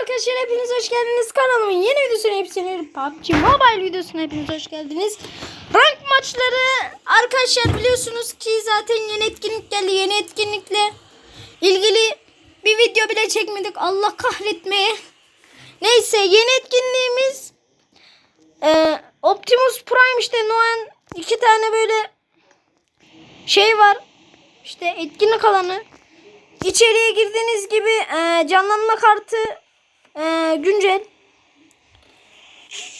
arkadaşlar hepiniz hoş geldiniz kanalımın yeni videosuna hepsini PUBG Mobile videosuna hepiniz hoş geldiniz. Rank maçları arkadaşlar biliyorsunuz ki zaten yeni etkinlik geldi yeni etkinlikle ilgili bir video bile çekmedik Allah kahretmeye. Neyse yeni etkinliğimiz e, Optimus Prime işte Noen iki tane böyle şey var işte etkinlik alanı. İçeriye girdiğiniz gibi e, canlanma kartı e, güncel.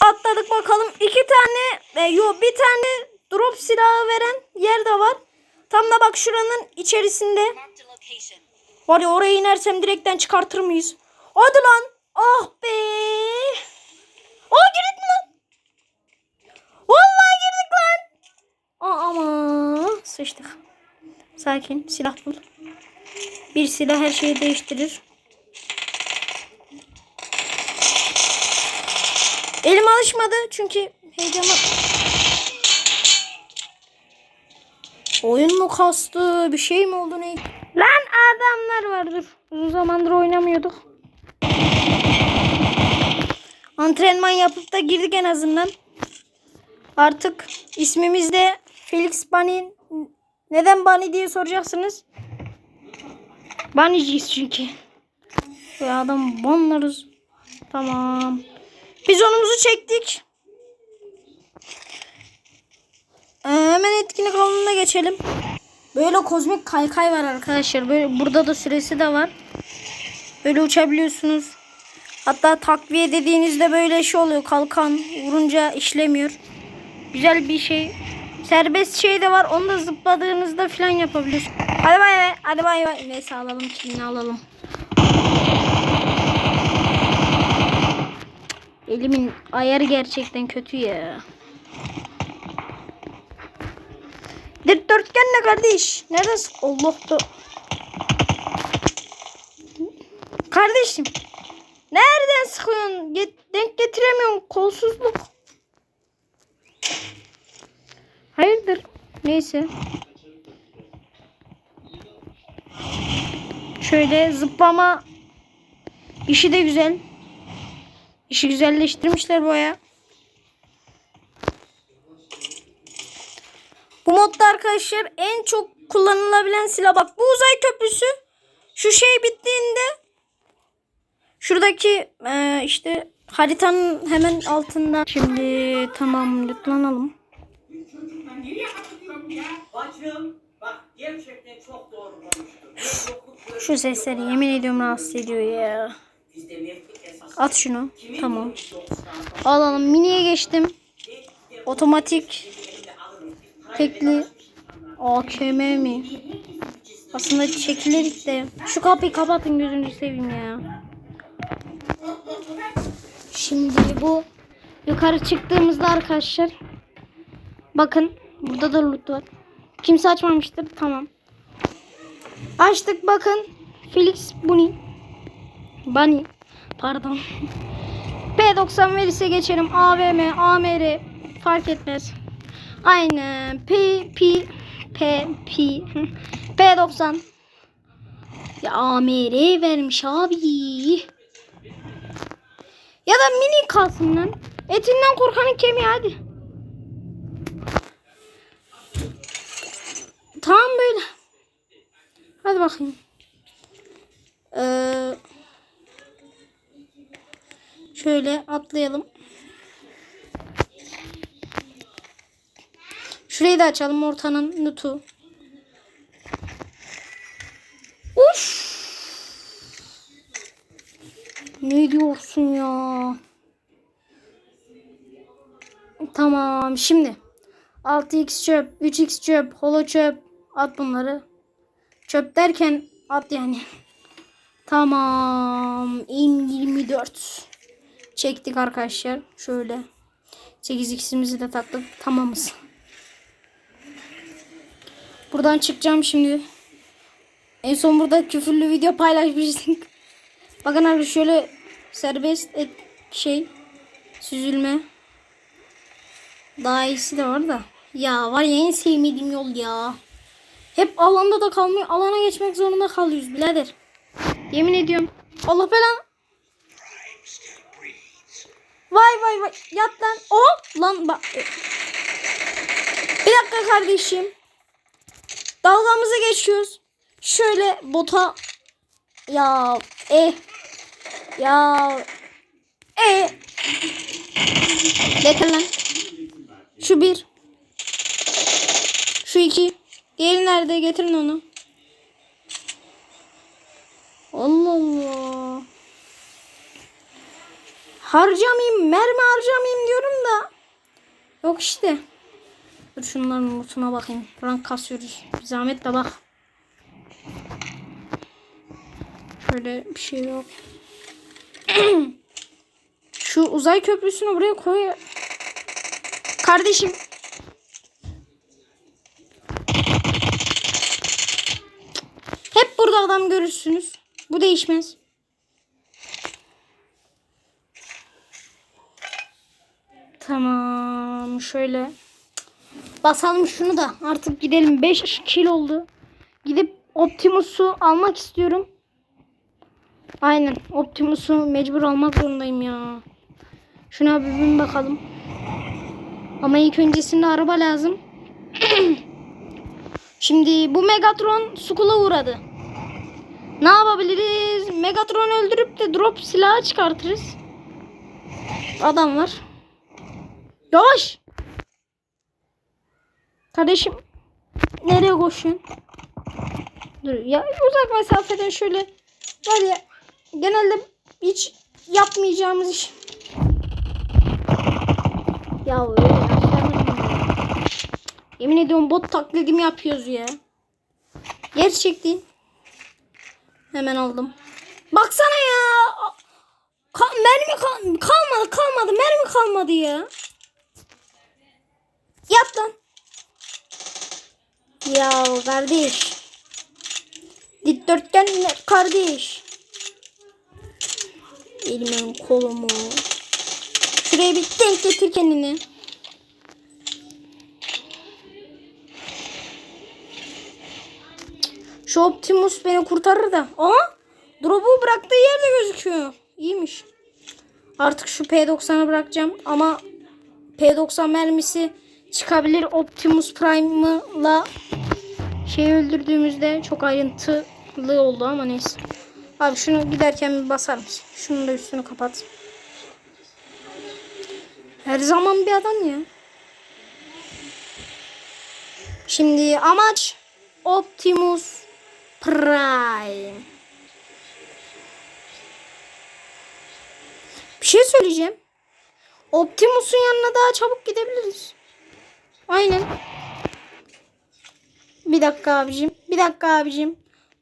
Atladık bakalım. iki tane e, yo bir tane drop silahı veren yer de var. Tam da bak şuranın içerisinde. Var ya oraya inersem direkten çıkartır mıyız? Hadi lan. Ah be. Aa girdik mi lan? Vallahi girdik lan. Aa, ama sıçtık. Sakin silah bul. Bir silah her şeyi değiştirir. Elim alışmadı çünkü heyecanla... Oyun mu kastı? Bir şey mi oldu ne? Lan adamlar vardır. Uzun zamandır oynamıyorduk. Antrenman yapıp da girdik en azından. Artık ismimiz de Felix Bunny. Neden Bunny diye soracaksınız. Bunny'ciyiz çünkü. Ve adam banlarız. Tamam. Biz onumuzu çektik. Ee, hemen etkinlik alanına geçelim. Böyle kozmik kaykay var arkadaşlar. Böyle burada da süresi de var. Böyle uçabiliyorsunuz. Hatta takviye dediğinizde böyle şey oluyor. Kalkan vurunca işlemiyor. Güzel bir şey. Serbest şey de var. Onu da zıpladığınızda falan yapabiliyorsunuz. Hadi bay bay. Hadi bay bay. Neyse alalım kilini alalım. Elimin ayarı gerçekten kötü ya. Dikdörtgen ne kardeş? Neredesin? Allah da. Kardeşim. Nereden sıkıyorsun? Get, denk getiremiyorsun. Kolsuzluk. Hayırdır? Neyse. Şöyle zıplama işi de güzel. İşi güzelleştirmişler baya. Bu modda arkadaşlar en çok kullanılabilen silah bak bu uzay köprüsü şu şey bittiğinde şuradaki e, işte haritanın hemen altında şimdi tamam böyle Şu sesleri yemin ediyorum rahatsız ediyor ya. At şunu. Tamam. Alalım. Mini'ye geçtim. Otomatik. Tekli. AKM mi? Aslında çekilirdik de. Şu kapıyı kapatın gözünüzü seveyim ya. Şimdi bu yukarı çıktığımızda arkadaşlar. Bakın burada da loot var. Kimse açmamıştır. Tamam. Açtık bakın. Felix Bunny. Bunny. Pardon. P90 verirse geçerim. AVM, AMR fark etmez. Aynen. P, P, P, P. P90. Ya AMR vermiş abi. Ya da mini kalsın lan. Etinden korkanın kemiği hadi. Tamam böyle. Hadi bakayım. Ee, şöyle atlayalım. Şurayı da açalım ortanın nutu. Uf. Ne diyorsun ya? Tamam şimdi. 6x çöp, 3x çöp, holo çöp. At bunları. Çöp derken at yani. Tamam. M24. Çektik arkadaşlar. Şöyle. 8x'imizi de taktık. Tamamız. Buradan çıkacağım şimdi. En son burada küfürlü video paylaşmıştık. Bakın abi şöyle serbest et şey süzülme. Daha iyisi de var da. Ya var ya en sevmediğim yol ya. Hep alanda da kalmıyor. Alana geçmek zorunda kalıyoruz birader. Yemin ediyorum. Allah belanı. Vay vay vay. Yat lan. O lan bak. Bir dakika kardeşim. Dalgamızı geçiyoruz. Şöyle bota ya e ya e Getir lan. Şu bir. Şu iki. Diğeri nerede? Getirin onu. Allah Allah. Harcamayayım, mermi harcamayayım diyorum da. Yok işte. Dur şunların notuna bakayım. Rank kasıyoruz. Bir zahmet de bak. Şöyle bir şey yok. Şu uzay köprüsünü buraya koy. Kardeşim. Hep burada adam görürsünüz. Bu değişmez. Tamam. Şöyle. Basalım şunu da. Artık gidelim. 5 kil oldu. Gidip Optimus'u almak istiyorum. Aynen. Optimus'u mecbur almak zorundayım ya. Şuna bir bin bakalım. Ama ilk öncesinde araba lazım. Şimdi bu Megatron Skull'a uğradı. Ne yapabiliriz? Megatron öldürüp de drop silahı çıkartırız. Adam var. Yavaş. Kardeşim. Nereye koşuyorsun? Dur ya uzak mesafeden şöyle var ya genelde hiç yapmayacağımız iş. Ya öyle. Yemin ediyorum bot taklidimi yapıyoruz ya. Gerçekten. Hemen aldım. Baksana ya. Ka mermi kal kalmadı kalmadı. Mermi kalmadı ya. Yap lan. Ya kardeş. Dikdörtgen kardeş. Elimi kolumu. Şuraya bir denk getir kendini. Şu Optimus beni kurtarır da. Aha! Drop'u bıraktığı yerde gözüküyor. İyiymiş. Artık şu P90'ı bırakacağım ama P90 mermisi çıkabilir Optimus Prime'la şey öldürdüğümüzde çok ayrıntılı oldu ama neyse. Abi şunu giderken bir basar mısın? Şunun da üstünü kapat. Her zaman bir adam ya. Şimdi amaç Optimus Prime. Bir şey söyleyeceğim. Optimus'un yanına daha çabuk gidebiliriz. Aynen. Bir dakika abicim. Bir dakika abicim.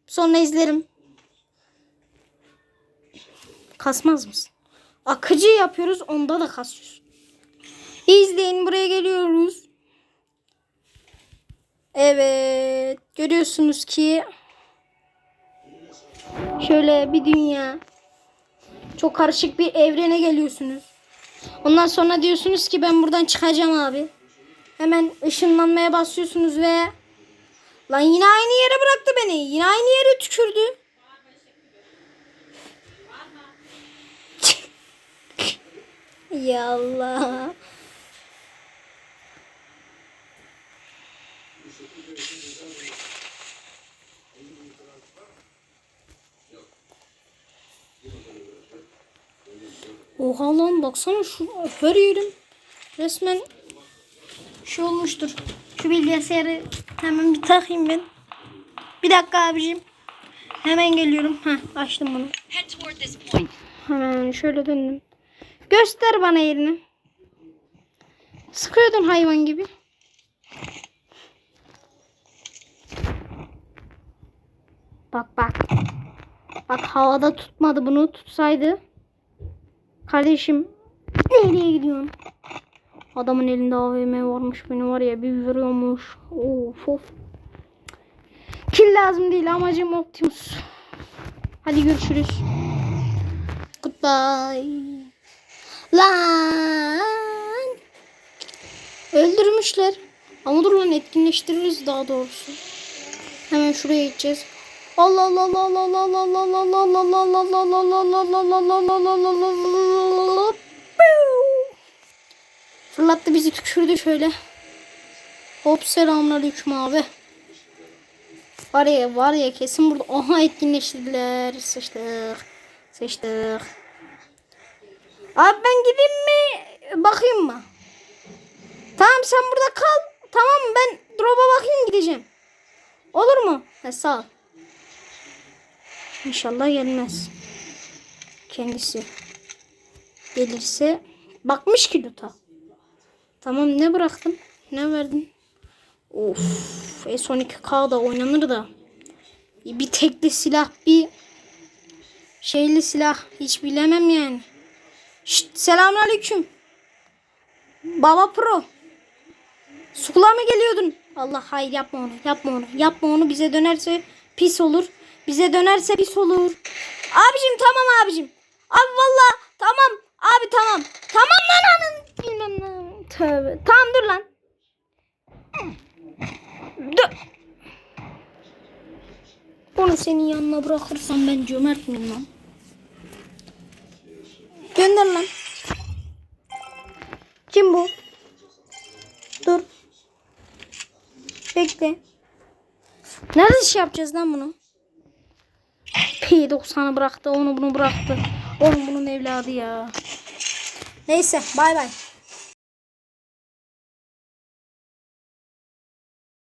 Sonra izlerim. Kasmaz mısın? Akıcı yapıyoruz. Onda da kasıyoruz. İzleyin. Buraya geliyoruz. Evet. Görüyorsunuz ki şöyle bir dünya. Çok karışık bir evrene geliyorsunuz. Ondan sonra diyorsunuz ki ben buradan çıkacağım abi. Hemen ışınlanmaya basıyorsunuz ve lan yine aynı yere bıraktı beni. Yine aynı yere tükürdü. ya Allah. Oha lan baksana şu her yerim resmen şey olmuştur. Şu bilgisayarı hemen bir takayım ben. Bir dakika abicim. Hemen geliyorum. Heh, açtım bunu. Hemen şöyle döndüm. Göster bana yerini. Sıkıyordun hayvan gibi. Bak bak. Bak havada tutmadı bunu tutsaydı. Kardeşim nereye gidiyorsun? Adamın elinde AVM varmış beni var ya bir vuruyormuş. Of of. Kill lazım değil amacım Optimus. Hadi görüşürüz. Goodbye. Lan. Öldürmüşler. Ama dur lan etkinleştiririz daha doğrusu. Hemen şuraya gideceğiz. Allah Allah Allah Allah Allah Allah Allah Allah Allah Allah Allah Allah Allah Allah Allah Allah Allah Fırlattı bizi tükürdü şöyle. Hop selamünaleyküm abi. Var ya var ya kesin burada. Aha etkinleştirdiler. Sıçtık. Sıçtık. Abi ben gideyim mi? Bakayım mı? Tamam sen burada kal. Tamam ben drop'a bakayım gideceğim. Olur mu? He, sağ ol. İnşallah gelmez. Kendisi. Gelirse bakmış ki Luta. Tamam ne bıraktın? Ne verdin? Of. S12K'da oynanır da. Bir tekli silah bir şeyli silah hiç bilemem yani. Şşt, selamünaleyküm. Baba Pro. Sukula mı geliyordun? Allah hayır yapma onu. Yapma onu. Yapma onu. Bize dönerse pis olur. Bize dönerse pis olur. Abicim tamam abicim. Abi valla tamam. Abi tamam. Tamam lan anın. Bilmem ne. Tövbe. Tamam dur lan. Dur. Onu senin yanına bırakırsam ben cömert miyim lan? Gönder lan. Kim bu? Dur. Bekle. Nerede şey yapacağız lan bunu? P90'ı bıraktı, onu bunu bıraktı. Oğlum bunun evladı ya. Neyse, bay bay.